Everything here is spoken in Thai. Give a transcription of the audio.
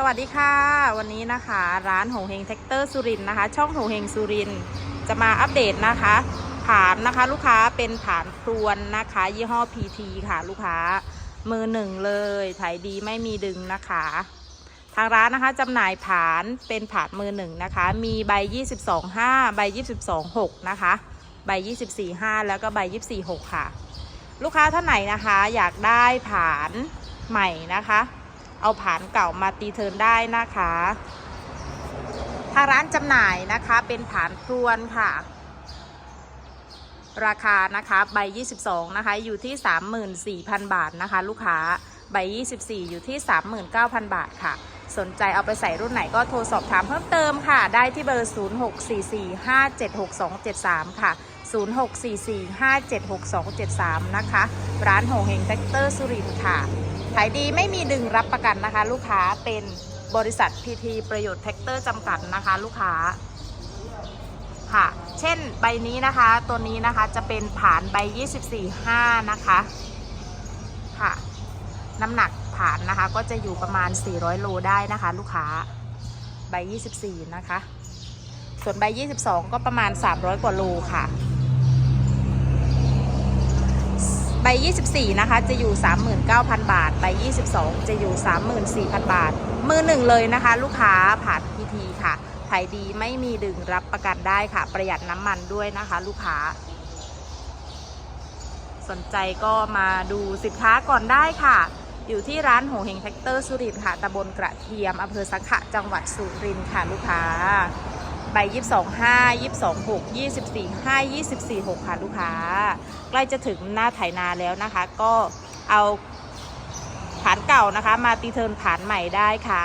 สวัสดีค่ะ วันนี้นะคะร้านโหงเฮงแท็กเตอร์สุรินนะคะ ช่องโหงเฮงสุรินจะมาอัปเดตนะคะฐานนะคะ ลูกค้าเป็นฐานพรวนนะคะ ยี่ห้อ PT ค่ะ ลูกค้ามือหนึ่งเลยถ่ายดีไม่มีดึงนะคะ ทางร้านนะคะจำหน่ายผานเป็นผานมือหนึ่งนะคะ มีใบ 22.5 ใบ 22.6 นะคะ ใบ 24.5 แล้วก็ใบ 24.6 ค่ะ ลูกค้าท่านไหนนะคะ อยากได้ผานใหม่นะคะ เอาผานเก่ามาตีเทินได้นะคะ ทางร้านจำหน่ายนะคะเป็นผานพรวนค่ะ ราคานะคะใบ 22 นะคะ อยู่ที่ 34,000 บาทนะคะ ลูกค้าใบ 24 อยู่ที่ 39,000 บาทค่ะ สนใจเอาไปใส่รุ่นไหนก็โทรสอบถามเพิ่มเติมค่ะ ได้ที่เบอร์ 0644576273 ค่ะ 0644576273 นะคะ ร้านโหงเฮงแท็กเตอร์สุรินทร์ค่ะ ขายดีไม่มีดึงรับประกันนะคะ ลูกค้าเป็นบริษัทพีทีประโยชน์แท็กเตอร์จำกัดนะคะ ลูกค้าค่ะ เช่นใบนี้นะคะ ตัวนี้นะคะจะเป็นผานใบ 24.5 นะคะ ค่ะ น้ำหนักผานนะคะ ก็จะอยู่ประมาณ 400 โลได้นะคะ ลูกค้า ใบ 24 นะคะ ส่วนใบ 22 ก็ประมาณ 300 กว่าโลค่ะ ใบ 24 นะคะ จะอยู่ 39,000 บาท ใบ 22 จะอยู่ 34,000 บาท มือหนึ่งเลยนะคะ ลูกค้าผ่านพีทีค่ะขายดีไม่มีดึงรับประกันได้ค่ะ ประหยัดน้ำมันด้วยนะคะ ลูกค้า สนใจก็มาดูสินค้าก่อนได้ค่ะ อยู่ที่ร้านโหเฮงแท็กเตอร์สุรินค่ะตำบลกระเทียมอำเภอสังขะจังหวัดสุรินค่ะ ลูกค้า ใบ 22 5 22 6 24 5 24 6 ค่ะลูกค้า ใกล้จะถึงหน้าไถนาแล้วนะคะ ก็เอาฐานเก่านะคะ มาตีเทิร์นฐานใหม่ได้ค่ะ